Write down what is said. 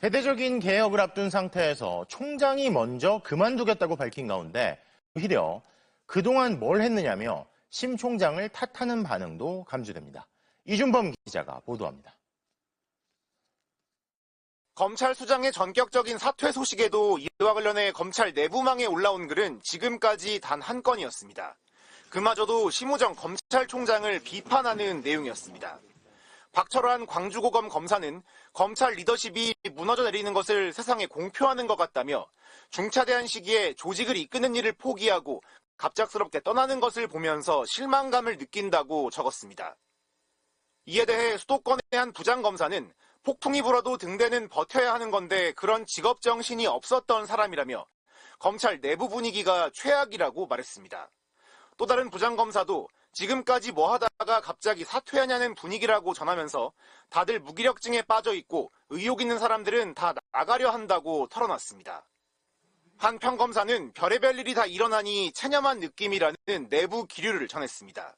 대대적인 개혁을 앞둔 상태에서 총장이 먼저 그만두겠다고 밝힌 가운데 오히려 그동안 뭘 했느냐며 심 총장을 탓하는 반응도 감지됩니다. 이준범 기자가 보도합니다. 검찰 수장의 전격적인 사퇴 소식에도 이와 관련해 검찰 내부망에 올라온 글은 지금까지 단 한 건이었습니다. 그마저도 심우정 검찰총장을 비판하는 내용이었습니다. 박철환 광주고검 검사는 검찰 리더십이 무너져 내리는 것을 세상에 공표하는 것 같다며 중차대한 시기에 조직을 이끄는 일을 포기하고 갑작스럽게 떠나는 것을 보면서 실망감을 느낀다고 적었습니다. 이에 대해 수도권의 한 부장검사는 폭풍이 불어도 등대는 버텨야 하는 건데 그런 직업 정신이 없었던 사람이라며 검찰 내부 분위기가 최악이라고 말했습니다. 또 다른 부장검사도 지금까지 뭐 하다가 갑자기 사퇴하냐는 분위기라고 전하면서 다들 무기력증에 빠져 있고 의욕 있는 사람들은 다 나가려 한다고 털어놨습니다. 한 평검사는 별의별 일이 다 일어나니 체념한 느낌이라는 내부 기류를 전했습니다.